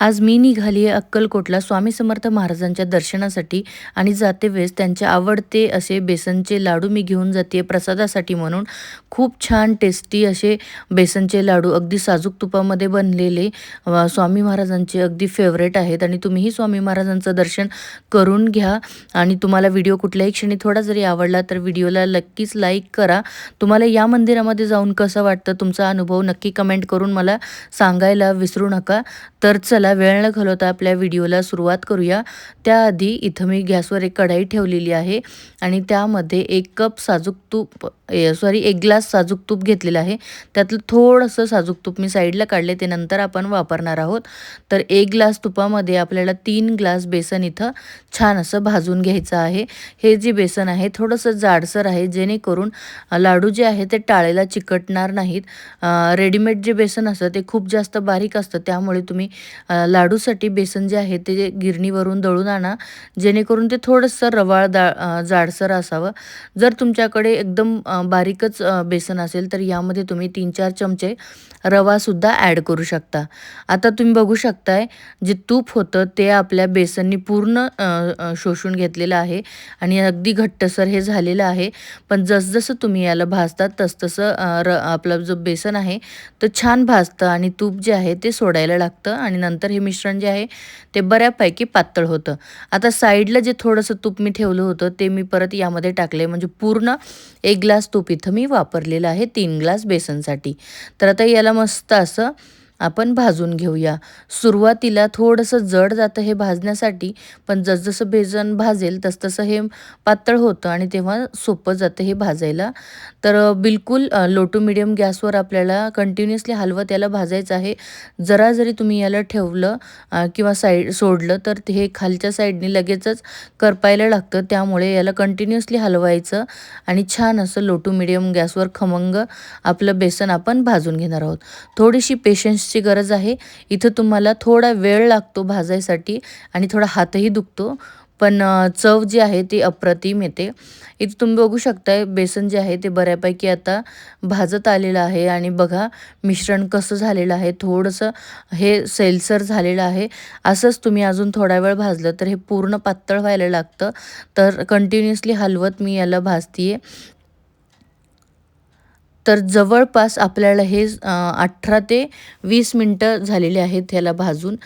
आज मी निघाली आहे अक्कलकोटला. स्वामी समर्थ महाराजांच्या दर्शनासाठी आणि जाते वेळेस त्यांचे आवडते असे बेसनचे लाडू मी घेऊन जाते प्रसादासाठी म्हणून. खूप छान टेस्टी असे बेसनचे लाडू अगदी साजूक तुपामध्ये बनलेले स्वामी महाराजांचे अगदी फेवरेट आहेत आणि तुम्हीही स्वामी महाराजांचं दर्शन करून घ्या. आणि तुम्हाला व्हिडिओ कुठल्याही क्षणी थोडा जरी आवडला तर व्हिडिओला नक्कीच लाईक करा. तुम्हाला या मंदिरामध्ये जाऊन कसं वाटतं? तुमचा अनुभव नक्की कमेंट करून मला सांगायला विसरू नका. तर चला वेळ न घालवता आपल्या व्हिडिओला सुरुवात करूया. त्याआधी इथं मी गॅसवर एक कढाई ठेवलेली आहे आणि त्यामध्ये एक कप साजूक तूप सॉरी एक ग्लास साजूक तूप घेतलेलं आहे. त्यातलं थोडंसं साजूक तूप मी साईडला काढले ते नंतर आपण वापरणार आहोत. तर एक ग्लास तुपामध्ये आपल्याला तीन ग्लास बेसन इथं छान असं भाजून घ्यायचं आहे. हे जे बेसन आहे थोडंसं जाडसर आहे जेणेकरून लाडू जे आहे ते टाळेला चिकटणार नाहीत. रेडीमेड जे बेसन असतं ते खूप जास्त बारीक असतं. त्यामुळे तुम्ही लाडूसाठी बेसन जे आहे ते गिरणीवरून दळून आणा. जेणेकरून ते थोडंसं रवाळ दा जाडसर असावं. जर तुमच्याकडे एकदम बारीकच बेसन असेल तर यामध्ये तुम्ही तीन चार चमचे रवासुद्धा ॲड करू शकता. आता तुम्ही बघू शकताय जे तूप होतं ते आपल्या बेसननी पूर्ण शोषून घेतलेलं आहे आणि अगदी घट्टसर हे झालेलं आहे. पण जसजसं तुम्ही याला भाजतात तसतसं र आपलं जो बेसन आहे तर छान भाजतं आणि तूप जे आहे ते सोडायला लागतं आणि नंतर हे मिश्रण जे आहे ते बऱ्यापैकी पातळ होतं. आता साईडला जे थोडंसं तूप मी ठेवलं होतं ते मी परत यामध्ये टाकले म्हणजे पूर्ण एक ग्लास तूप इथं मी वापरलेलं आहे तीन ग्लास बेसनसाठी. तर आता याला मस्त असं आपण भाजून घेऊया. सुरुवातीला थोडंसं जड जातं हे भाजण्यासाठी पण जसजसं बेसन भाजेल तसतसं हे पातळ होतं आणि तेव्हा सोपं जातं हे भाजायला. तर बिलकुल लो टू मिडियम गॅसवर आपल्याला कंटिन्युअसली हलवत याला भाजायचं आहे. जरा जरी तुम्ही याला ठेवलं किंवा साईड सोडलं तर हे खालच्या साईडने लगेचच करपायला लागतं. त्यामुळे याला कंटिन्युअसली हलवायचं आणि छान असं लो टू मिडियम गॅसवर खमंग आपलं बेसन आपण भाजून घेणार आहोत. थोडीशी पेशन्स ची गरज आहे. इथं तुम्हाला थोडा वेळ लागतो भाजायसाठी आणि थोडा हातही दुखतो. पण चव जी आहे ती अप्रतिम येते. इथं तुम्ही बघू शकताय बेसन जे आहे ते बऱ्यापैकी आता भाजत आलेलं आहे आणि बघा मिश्रण कसं झालेलं आहे थोडंसं हे सेलसर झालेलं आहे. असंच तुम्ही अजून थोडा वेळ भाजलं तर हे पूर्ण पातळ व्हायला लागतं. तर कंटिन्युअसली हलवत मी याला भाजते तर जवळपास आपल्याला हे अठरा ते वीस मिनटं झालेले आहेत ह्याला भाजून.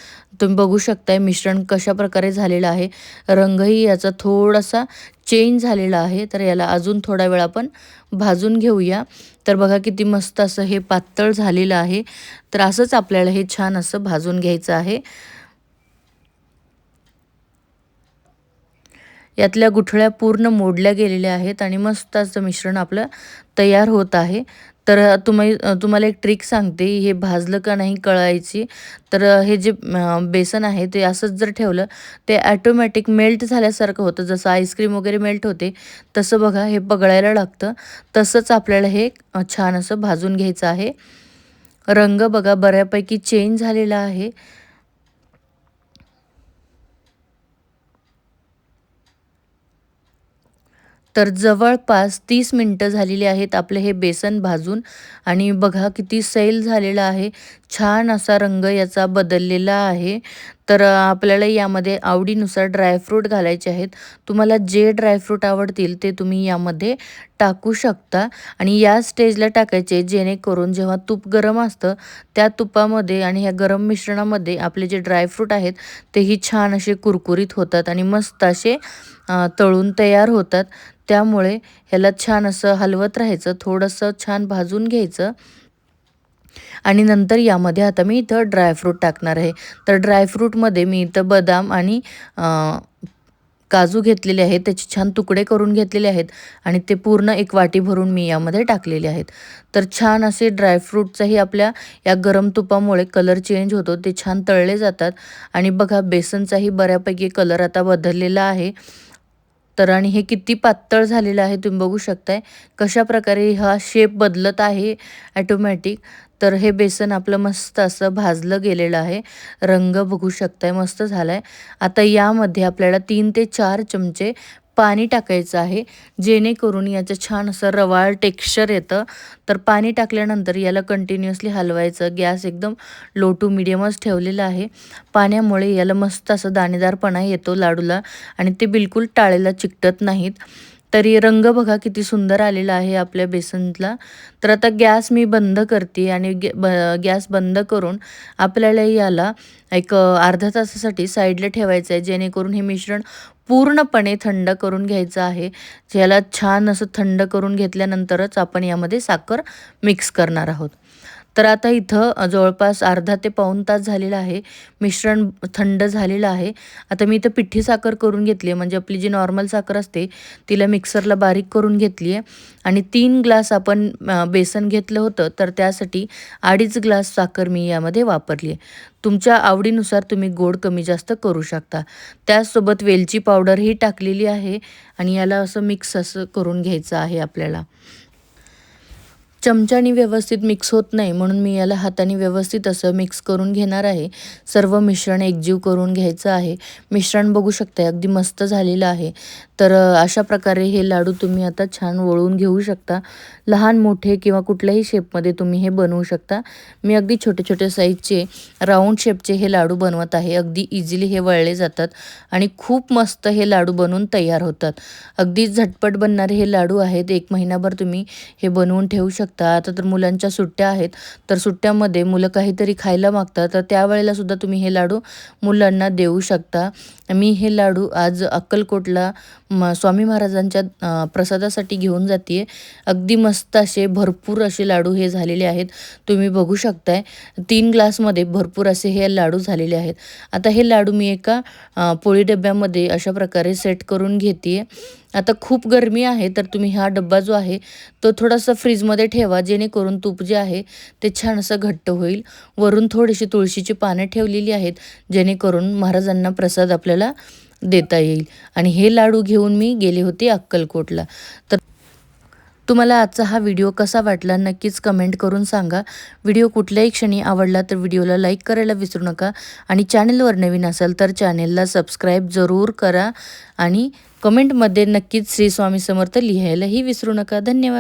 तुम्ही बघू शकताय मिश्रण कशा प्रकारे झालेलं आहे. रंगही याचा थोडासा चेंज झालेला आहे. तर याला अजून थोडा वेळ आपण भाजून घेऊया. तर बघा किती मस्त असं हे पातळ झालेलं आहे. तर असंच आपल्याला हे छान असं भाजून घ्यायचं आहे. यातल्या गुठळ्या पूर्ण मोडल्या गेलेल्या आहेत आणि मस्त असं मिश्रण आपलं तयार होत आहे. तर तुम्ही तुम्हाला एक ट्रिक सांगते हे भाजलं का नाही कळायची. तर हे जे बेसन आहे ते असंच जर ठेवलं ते ॲटोमॅटिक मेल्ट झाल्यासारखं होतं. जसं आईस्क्रीम वगैरे मेल्ट होते तसं बघा हे पगळायला लागतं. तसंच आपल्याला हे छान असं भाजून घ्यायचं आहे. रंग बघा बऱ्यापैकी चेंज झालेला आहे. तर जवळपास तीस मिनटं झालेली आहेत आपले हे बेसन भाजून. आणि बघा किती सैल झालेला आहे. छान असा रंग याचा बदललेला आहे. तर आपल्याला यामध्ये आवडीनुसार ड्रायफ्रूट घालायचे आहेत. तुम्हाला जे ड्रायफ्रूट आवडतील ते तुम्ही यामध्ये टाकू शकता. आणि या स्टेजला टाकायचे जेणेकरून जेव्हा तूप गरम असतं त्या तुपामध्ये आणि ह्या गरम मिश्रणामध्ये आपले जे ड्रायफ्रूट आहेत तेही छान असे कुरकुरीत होतात आणि मस्त असे तळून तयार होतात. त्यामुळे ह्याला छान असं हलवत राहायचं थोडंसं छान भाजून घ्यायचं. आणि नंतर यामध्ये आता मी इथं ड्रायफ्रूट टाकणार आहे. तर ड्रायफ्रूटमध्ये मी इथं बदाम आणि काजू घेतलेले आहेत. त्याचे छान तुकडे करून घेतलेले आहेत आणि ते पूर्ण एक वाटी भरून मी यामध्ये टाकलेले आहेत. तर छान असे ड्रायफ्रूटचाही आपल्या या गरम तुपामुळे कलर चेंज होतो. ते छान तळले जातात. आणि बघा बेसनचाही बऱ्यापैकी कलर आता बदललेला आहे. तर आणि हे किती पातळ झालेलं आहे तुम्ही बघू शकताय. कशा प्रकारे हा शेप बदलत आहे ॲटोमॅटिक तर हे बेसन आपलं मस्त असं भाजलं गेलेलं आहे. रंग बघू शकताय मस्त झाला आहे आता यामध्ये आपल्याला तीन ते चार चमचे पाणी टाकायचं आहे. जेणेकरून याचं छान असं रवाळ टेक्स्चर येतं. तर पाणी टाकल्यानंतर याला कंटिन्युअसली हलवायचं. गॅस एकदम लो टू मिडियमच ठेवलेला आहे. पाण्यामुळे याला मस्त असं दाणेदारपणा येतो लाडूला आणि ते बिलकुल टाळेला चिकटत नाहीत. तरी रंग बघा किती सुंदर आलेला आहे आपल्या बेसनला तर आता गॅस मी बंद करते आणि गॅ ब गॅस बंद करून आपल्याला याला एक अर्धा तासासाठी साईडला ठेवायचं आहे जेणेकरून हे मिश्रण पूर्णपणे थंड करून घ्यायचं आहे. ज्याला छान असं थंड करून घेतल्यानंतरच आपण यामध्ये साखर मिक्स करणार आहोत. तर आता इथं जवळपास अर्धा ते पाऊण तास झालेला आहे. मिश्रण थंड झालेलं आहे. आता मी इथं पिठी साखर करून घेतली आहे. म्हणजे आपली जी नॉर्मल साखर असते तिला मिक्सरला बारीक करून घेतली आहे. आणि तीन ग्लास आपण बेसन घेतलं होतं तर त्यासाठी अडीच ग्लास साखर मी यामध्ये वापरली आहे. तुमच्या आवडीनुसार तुम्ही गोड कमी जास्त करू शकता. त्याचसोबत वेलची पावडरही टाकलेली आहे. आणि याला असं मिक्स असं करून घ्यायचं आहे आपल्याला. चमच्याने व्यवस्थित मिक्स होत नाही म्हणून मी याला हाताने व्यवस्थित असं मिक्स करून घेणार आहे. सर्व मिश्रण एकजीव करून घ्यायचं आहे. मिश्रण बघू शकता अगदी मस्त झालेलं आहे. तर अशा प्रकारे हे लाडू तुम्ही आता छान वळून घेऊ शकता. लहान मोठे किंवा कुठल्याही शेपमध्ये तुम्ही हे बनवू शकता. मी अगदी छोटे छोटे साईजचे राऊंड शेपचे हे लाडू बनवत आहे. अगदी इझिली हे वळले जातात आणि खूप मस्त हे लाडू बनवून तयार होतात. अगदी झटपट बनणारे हे लाडू आहेत. एक महिनाभर तुम्ही हे बनवून ठेवू शकता. शकता आता तर मुलांच्या सुट्ट्या आहेत तर सुट्ट्यामध्ये मुलं काहीतरी खायला मागतात तर त्यावेळेला सुद्धा तुम्ही हे लाडू मुलांना देऊ शकता. मी हे लाडू आज अक्कलकोटला म स्वामी महाराजांच्या प्रसादासाठी घेऊन जाते. अगदी मस्त असे भरपूर असे लाडू हे झालेले आहेत. तुम्ही बघू शकताय तीन ग्लासमध्ये भरपूर असे हे लाडू झालेले आहेत. आता हे लाडू मी एका पोळी डब्यामध्ये अशा प्रकारे सेट करून घेते. आता खूप गरमी आहे तर तुम्ही हा डब्बा जो आहे तो थोडासा फ्रीजमध्ये ठेवा जेणेकरून तूप जे आहे ते छान असं घट्ट होईल. वरून थोडीशी तुळशीची पानं ठेवलेली आहेत जेणेकरून महाराजांना प्रसाद आपल्याला देता येईल. आणि हे लाडू घेऊन मी गेले होते अक्कलकोटला. तर तुम्हाला आजचा हा व्हिडिओ कसा वाटला नक्कीच कमेंट करून सांगा. व्हिडिओ कुठल्याही क्षणी आवडला तर व्हिडिओला लाईक करायला विसरू नका. आणि चॅनलवर नवीन असाल तर चॅनेलला सबस्क्राईब जरूर करा. आणि कमेंटमध्ये नक्कीच श्री स्वामी समर्थ लिहायलाही विसरू नका. धन्यवाद.